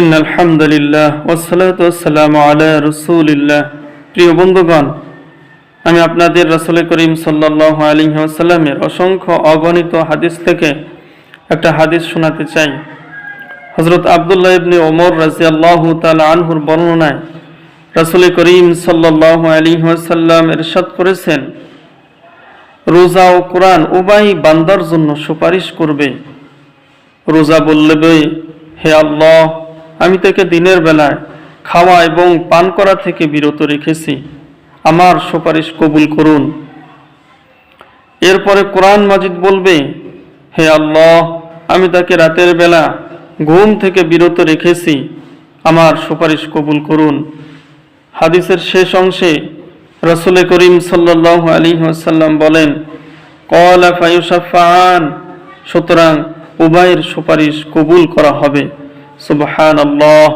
In আলহামদুলিল্লাহ ওসালাত ওসালাম আলা রসুলিল্লাহ প্রিয় বন্ধুগণ, আমি আপনাদের রসুল করিম অসংখ্য অগণিত হাদিস থেকে একটা হাদিস শোনাতে চাই। ইবনে ওমর রাজিয়াল্লাহ তাল আনহুর বর্ণনায় রসুল করিম সাল্লাহ আলী আসাল্লাম এরশাদ করেছেন, রোজা ও কোরআন উভয় বান্দার জন্য সুপারিশ করবে। রোজা বলবে হে আল্লাহ আমি তাকে দিনের বেলায় খাওয়া এবং পান করা থেকে বিরত রেখেছি। আমার সুপারিশ কবুল করুন। এরপরে কোরআন মাজিদ বলবে, হে আল্লাহ, আমি তাকে রাতের বেলা ঘুম থেকে বিরত রেখেছি। আমার সুপারিশ কবুল করুন। হাদিসের শেষ অংশে রসুল করিম সাল্লাহ আলী সাল্লাম বলেন কলা ফায়ুসাফান সুতরাং উভয়ের সুপারিশ কবুল করা হবে। সুবহান আল্লাহ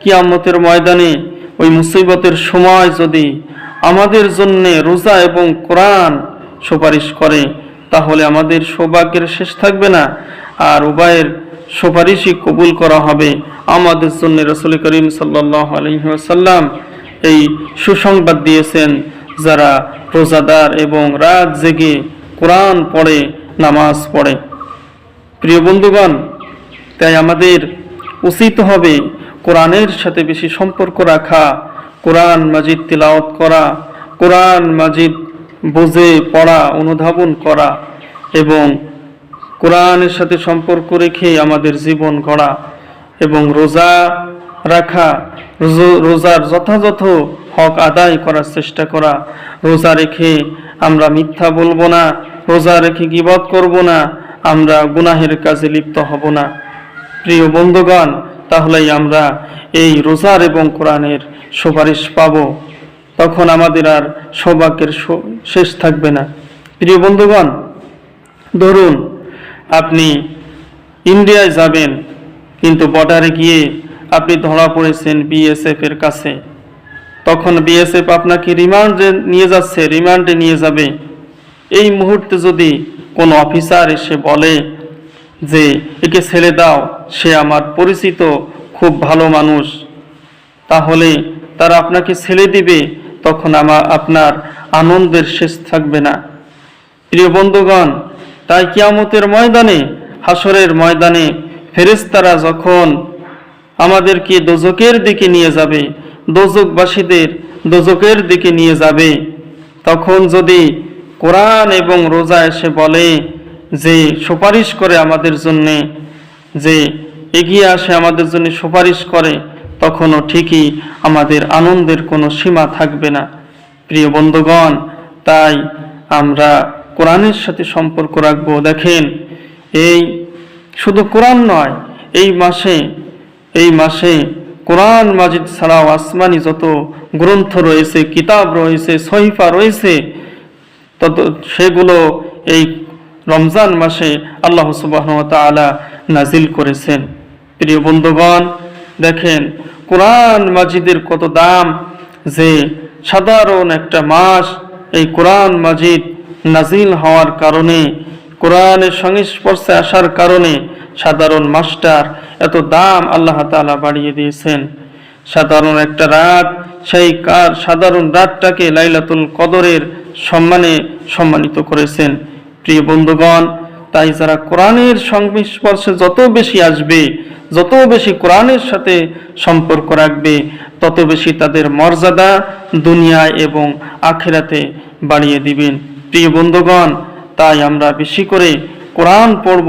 কিয়ামতের ময়দানে ওই মুসিবতের সময় যদি আমাদের জন্য রোজা এবং কোরআন সুপারিশ করে, তাহলে আমাদের সৌভাগ্যের শেষ থাকবে না। আর উভয়ের সুপারিশই কবুল করা হবে আমাদের জন্য রসুল করিম সাল্লাহ আলহিহাসাল্লাম এই সুসংবাদ দিয়েছেন যারা রোজাদার এবং রাত জেগে কোরআন পড়ে, নামাজ পড়ে। প্রিয় বন্ধুগণ, তাই আমাদের উচিত হবে কোরআনের সাথে বেশি সম্পর্ক রাখা, কোরআন মাজিদ তিলাওয়াত করা, কোরআন মাজিদ বুঝে, পড়া, অনুধাবন করা এবং কোরআনের সাথে সম্পর্ক রেখে আমাদের জীবন গড়া এবং রোজা রাখা, রোজ- রোজার যথাযথ হক আদায় করার চেষ্টা করা। রোজা রেখে আমরা মিথ্যা বলব না, রোজা রেখে গিবত করব না, আমরা গুনাহের কাজে লিপ্ত হব না। প্রিয় বন্ধুগণ, তাহলেই আমরা এই রোজার এবং কোরআনের সুপারিশ পাব। তখন আমাদের আর সৌভাগ্যের শেষ থাকবে না। প্রিয় বন্ধুগণ, ধরুন আপনি ইন্ডিয়ায় যাবেন, কিন্তু বর্ডারে গিয়ে আপনি ধরা পড়েছেন বিএসএফ এর কাছে। তখন বিএসএফ আপনাকে রিমান্ডে নিয়ে যাচ্ছে, রিমান্ডে নিয়ে যাবে। এই মুহূর্তে যদি কোনো অফিসার এসে বলে যে একে ছেড়ে দাও, সে আমার পরিচিত, খুব ভালো মানুষ। তাহলে তারা আপনাকে ছেড়ে দিবে, তখন আমার আপনার আনন্দের শেষ থাকবে না। প্রিয় বন্ধুগণ, তাই কিয়ামতের ময়দানে হাসরের ময়দানে ফেরেশতারা যখন আমাদেরকে দোজকের দিকে নিয়ে যাবে দোজকবাসীদের দোজকের দিকে নিয়ে যাবে, তখন যদি কোরআন এবং রোজা এসে বলে যে সুপারিশ করে আমাদের জন্যে, যে এগিয়ে আসে আমাদের জন্য সুপারিশ করে, তখনও ঠিকই আমাদের আনন্দের কোনো সীমা থাকবে না। প্রিয় বন্ধুগণ, তাই আমরা কোরআনের সাথে সম্পর্ক রাখব। দেখেন, এই শুধু কোরআন নয়, এই মাসে এই মাসে কোরআন মাজিদ ছাড়াও আসমানি যত গ্রন্থ রয়েছে, কিতাব রয়েছে, সহিফা রয়েছে, তত সেগুলো এই রমজান মাসে আল্লাহ সুবাহ নাজিল করেছেন। প্রিয় বন্ধুগণ, দেখেন, কোরআন মাজিদের কত দাম যে সাধারণ একটা মাস এই কোরআন মাজিদ নাজিল হওয়ার কারণে, কোরআনের সংস্পর্শে আসার কারণে সাধারণ মাস্টার এত দাম আল্লাহ তাআলা বাড়িয়ে দিয়েছেন। সাধারণ একটা রাত, সেই কার সাধারণ রাতটাকে লাইলাতুল কদরের সম্মানে সম্মানিত করেছেন। প্রিয় বন্ধুগণ, তাই যারা কোরআনের সংস্পর্শে যত বেশি আসবে, যত বেশি কোরআনের সাথে সম্পর্ক রাখবে, তত বেশি তাদের মর্যাদা দুনিয়ায় এবং আখেরাতে বাড়িয়ে দিবেন। প্রিয় বন্ধুগণ, তাই আমরা বেশি করে কোরআন পড়ব,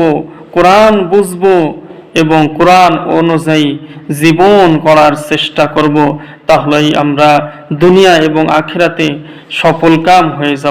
কোরআন বুঝব এবং কোরআন অনুযায়ী জীবন করার চেষ্টা করব, তাহলেই আমরা দুনিয়া এবং আখেরাতে সফল কাম হয়ে যাব।